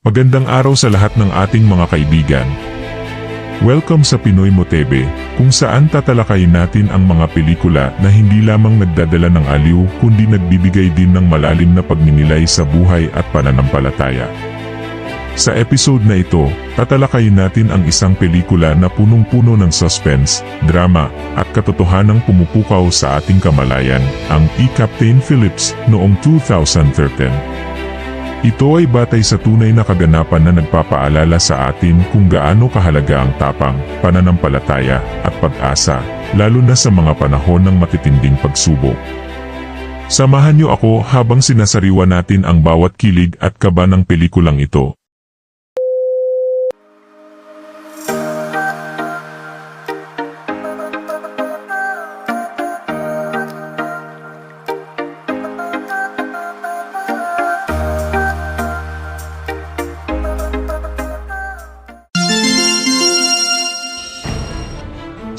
Magandang araw sa lahat ng ating mga kaibigan. Welcome sa Pinoy Motebe, kung saan tatalakayin natin ang mga pelikula na hindi lamang nagdadala ng aliw kundi nagbibigay din ng malalim na pagninilay sa buhay at pananampalataya. Sa episode na ito, tatalakayin natin ang isang pelikula na punong-puno ng suspense, drama, at katotohanang pumupukaw sa ating kamalayan, ang E. Captain Phillips noong 2013. Ito ay batay sa tunay na kaganapan na nagpapaalala sa atin kung gaano kahalaga ang tapang, pananampalataya, at pag-asa, lalo na sa mga panahon ng matitinding pagsubok. Samahan niyo ako habang sinasariwa natin ang bawat kilig at kaba ng pelikulang ito.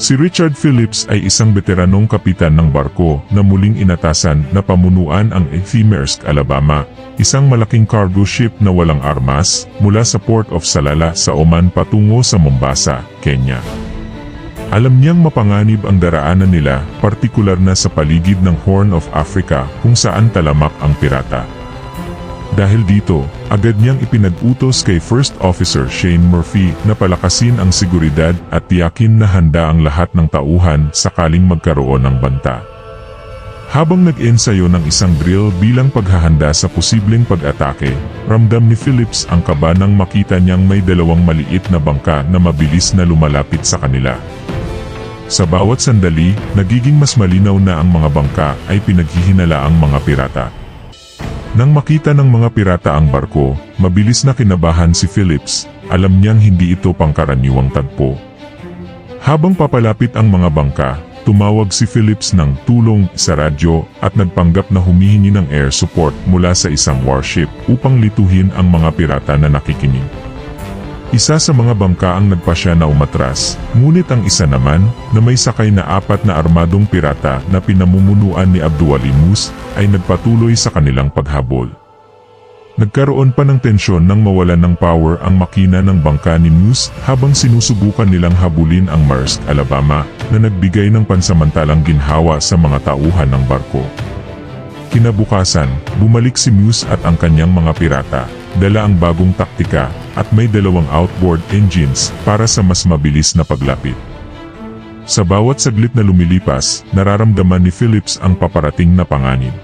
Si Richard Phillips ay isang veteranong kapitan ng barko na muling inatasan na pamunuan ang Efemersk, Alabama, isang malaking cargo ship na walang armas mula sa Port of Salala sa Oman patungo sa Mombasa, Kenya. Alam niyang mapanganib ang daraanan nila, partikular na sa paligid ng Horn of Africa kung saan talamak ang pirata. Dahil dito, agad niyang ipinag-utos kay First Officer Shane Murphy na palakasin ang seguridad at tiyakin na handa ang lahat ng tauhan sakaling magkaroon ng banta. Habang nag-ensayo ng isang drill bilang paghahanda sa posibleng pag-atake, ramdam ni Phillips ang kaba nang makita niyang may dalawang maliit na bangka na mabilis na lumalapit sa kanila. Sa bawat sandali, nagiging mas malinaw na ang mga bangka ay pinaghihinala ang mga pirata. Nang makita ng mga pirata ang barko, mabilis na kinabahan si Phillips, alam niyang hindi ito pangkaraniwang tagpo. Habang papalapit ang mga bangka, tumawag si Phillips ng tulong sa radyo at nagpanggap na humihingi ng air support mula sa isang warship upang lituhin ang mga pirata na nakikinig. Isa sa mga bangka ang nagpasya na umatras, ngunit ang isa naman, na may sakay na apat na armadong pirata na pinamumunuan ni Abduwali Mus, ay nagpatuloy sa kanilang paghabol. Nagkaroon pa ng tensyon nang mawalan ng power ang makina ng bangka ni Mus habang sinusubukan nilang habulin ang Maersk, Alabama, na nagbigay ng pansamantalang ginhawa sa mga tauhan ng barko. Kinabukasan, bumalik si Muse at ang kanyang mga pirata, dala ang bagong taktika, at may dalawang outboard engines para sa mas mabilis na paglapit. Sa bawat saglit na lumilipas, nararamdaman ni Phillips ang paparating na panganib.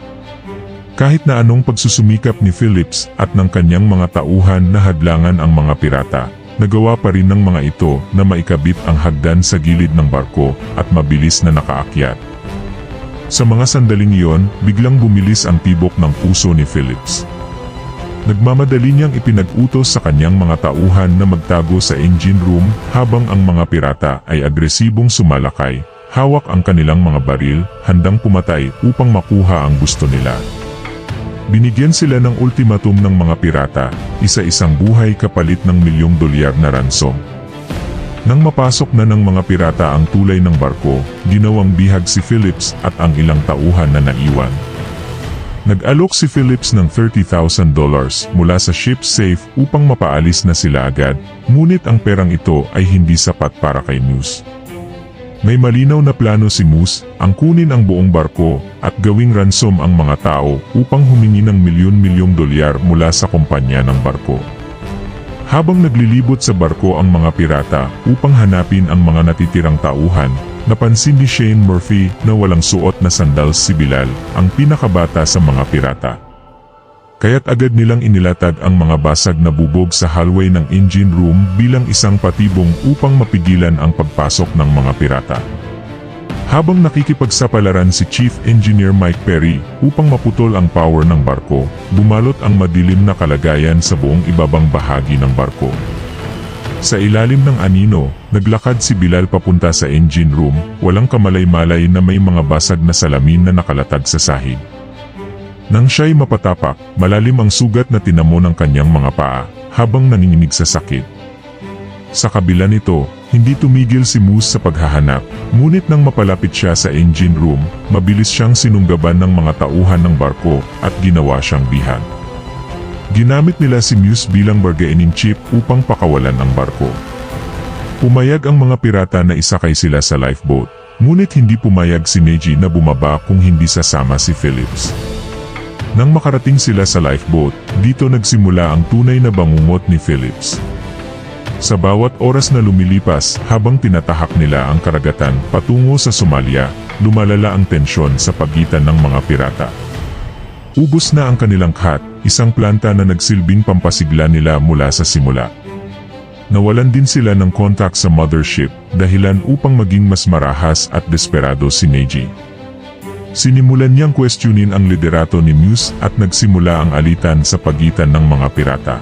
Kahit na anong pagsusumikap ni Phillips at ng kanyang mga tauhan na hadlangan ang mga pirata, nagawa pa rin ng mga ito na maikabit ang hagdan sa gilid ng barko at mabilis na nakaakyat. Sa mga sandaling iyon, biglang bumilis ang tibok ng puso ni Phillips. Nagmamadali niyang ipinag-utos sa kanyang mga tauhan na magtago sa engine room habang ang mga pirata ay agresibong sumalakay, hawak ang kanilang mga baril, handang pumatay upang makuha ang gusto nila. Binigyan sila ng ultimatum ng mga pirata, isa-isang buhay kapalit ng milyong dolyar na ransom. Nang mapasok na ng mga pirata ang tulay ng barko, ginawang bihag si Phillips at ang ilang tauhan na naiwan. Nag-alok si Phillips ng $30,000 mula sa ship safe upang mapaalis na sila agad, ngunit ang perang ito ay hindi sapat para kay Moose. May malinaw na plano si Moose, ang kunin ang buong barko at gawing ransom ang mga tao upang humingi ng milyon-milyong dolyar mula sa kumpanya ng barko. Habang naglilibot sa barko ang mga pirata upang hanapin ang mga natitirang tauhan, napansin ni Shane Murphy na walang suot na sandals si Bilal, ang pinakabata sa mga pirata. Kaya't agad nilang inilatag ang mga basag na bubog sa hallway ng engine room bilang isang patibong upang mapigilan ang pagpasok ng mga pirata. Habang nakikipagsapalaran si Chief Engineer Mike Perry upang maputol ang power ng barko, bumalot ang madilim na kalagayan sa buong ibabang bahagi ng barko. Sa ilalim ng anino, naglakad si Bilal papunta sa engine room, walang kamalay-malay na may mga basag na salamin na nakalatag sa sahig. Nang siya'y mapatapak, malalim ang sugat na tinamo ng kanyang mga paa, habang nanginginig sa sakit. Sa kabila nito, hindi tumigil si Moose sa paghahanap, ngunit nang mapalapit siya sa engine room, mabilis siyang sinunggaban ng mga tauhan ng barko at ginawa siyang bihag. Ginamit nila si Muse bilang bargaining chip upang pakawalan ang barko. Pumayag ang mga pirata na isakay sila sa lifeboat, ngunit hindi pumayag si Neji na bumaba kung hindi sasama si Phillips. Nang makarating sila sa lifeboat, dito nagsimula ang tunay na bangungot ni Phillips. Sa bawat oras na lumilipas habang tinatahak nila ang karagatan patungo sa Somalia, lumalala ang tensyon sa pagitan ng mga pirata. Ubus na ang kanilang kat, isang planta na nagsilbing pampasigla nila mula sa simula. Nawalan din sila ng contact sa mothership dahilan upang maging mas marahas at desperado si Neji. Sinimulan niyang questionin ang liderato ni Muse at nagsimula ang alitan sa pagitan ng mga pirata.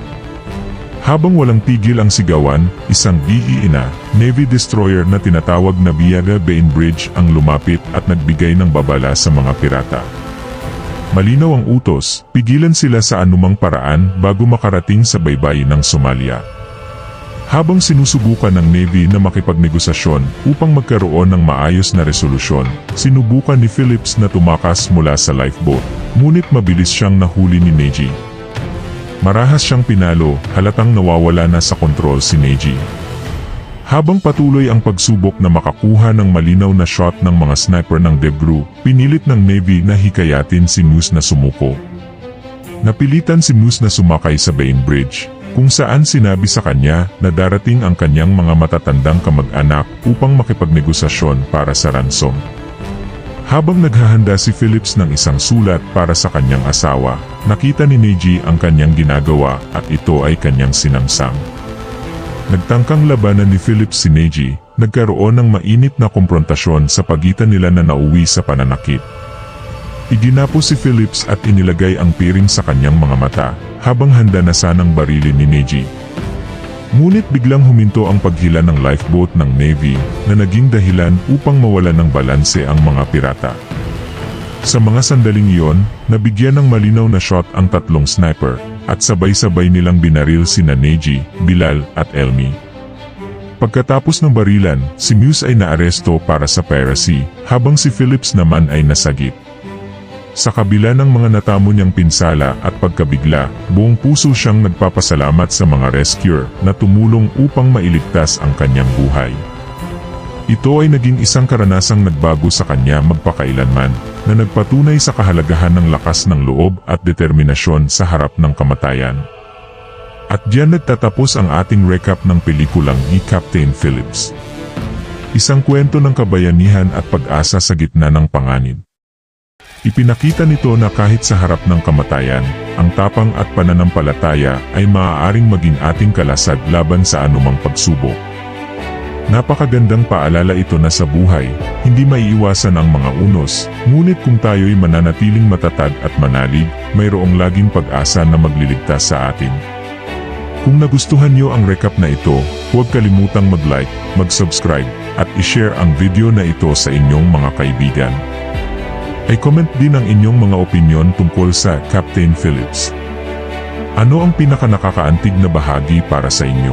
Habang walang tigil ang sigawan, isang BE na Navy destroyer na tinatawag na Viaga Bainbridge ang lumapit at nagbigay ng babala sa mga pirata. Malinaw ang utos, pigilan sila sa anumang paraan bago makarating sa baybayin ng Somalia. Habang sinusubukan ng Navy na makipagnegosasyon upang magkaroon ng maayos na resolusyon, sinubukan ni Phillips na tumakas mula sa lifeboat, ngunit mabilis siyang nahuli ni Neji. Marahas siyang pinalo, halatang nawawala na sa kontrol si Neji. Habang patuloy ang pagsubok na makakuha ng malinaw na shot ng mga sniper ng Debgru, pinilit ng Navy na hikayatin si Moose na sumuko. Napilitan si Moose na sumakay sa Bainbridge, kung saan sinabi sa kanya na darating ang kanyang mga matatandang kamag-anak upang makipagnegosasyon para sa ransom. Habang naghahanda si Phillips ng isang sulat para sa kanyang asawa, nakita ni Neji ang kanyang ginagawa at ito ay kanyang sinangsang. Nagtangkang labanan ni Phillips si Neji, nagkaroon ng mainit na komprontasyon sa pagitan nila na nauwi sa pananakit. Iginapo si Phillips at inilagay ang piring sa kanyang mga mata, habang handa na sanang barilin ni Neji. Ngunit biglang huminto ang paghila ng lifeboat ng Navy na naging dahilan upang mawalan ng balanse ang mga pirata. Sa mga sandaling iyon, nabigyan ng malinaw na shot ang tatlong sniper, at sabay-sabay nilang binaril sina Neji, Bilal at Elmi. Pagkatapos ng barilan, si Muse ay naaresto para sa piracy, habang si Phillips naman ay nasagip. Sa kabila ng mga natamo niyang pinsala at pagkabigla, buong puso siyang nagpapasalamat sa mga rescuer na tumulong upang mailigtas ang kanyang buhay. Ito ay naging isang karanasang nagbago sa kanya magpakailanman, na nagpatunay sa kahalagahan ng lakas ng loob at determinasyon sa harap ng kamatayan. At diyan nagtatapos ang ating recap ng pelikulang ni Captain Phillips. Isang kwento ng kabayanihan at pag-asa sa gitna ng panganib. Ipinakita nito na kahit sa harap ng kamatayan, ang tapang at pananampalataya ay maaaring maging ating kalasag laban sa anumang pagsubok. Napakagandang paalala ito na sa buhay, hindi maiiwasan ang mga unos, ngunit kung tayo'y mananatiling matatag at manalig, mayroong laging pag-asa na magliligtas sa atin. Kung nagustuhan niyo ang recap na ito, huwag kalimutang mag-like, mag-subscribe, at i-share ang video na ito sa inyong mga kaibigan. I-comment din ang inyong mga opinyon tungkol sa Captain Phillips. Ano ang pinaka nakakaantig na bahagi para sa inyo?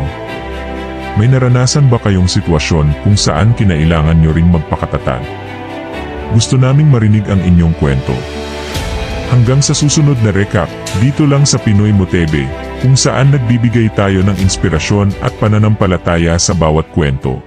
May naranasan ba kayong sitwasyon kung saan kinailangan nyo ring magpakatatag? Gusto naming marinig ang inyong kwento. Hanggang sa susunod na recap, dito lang sa Pinoy Motebe, kung saan nagbibigay tayo ng inspirasyon at pananampalataya sa bawat kwento.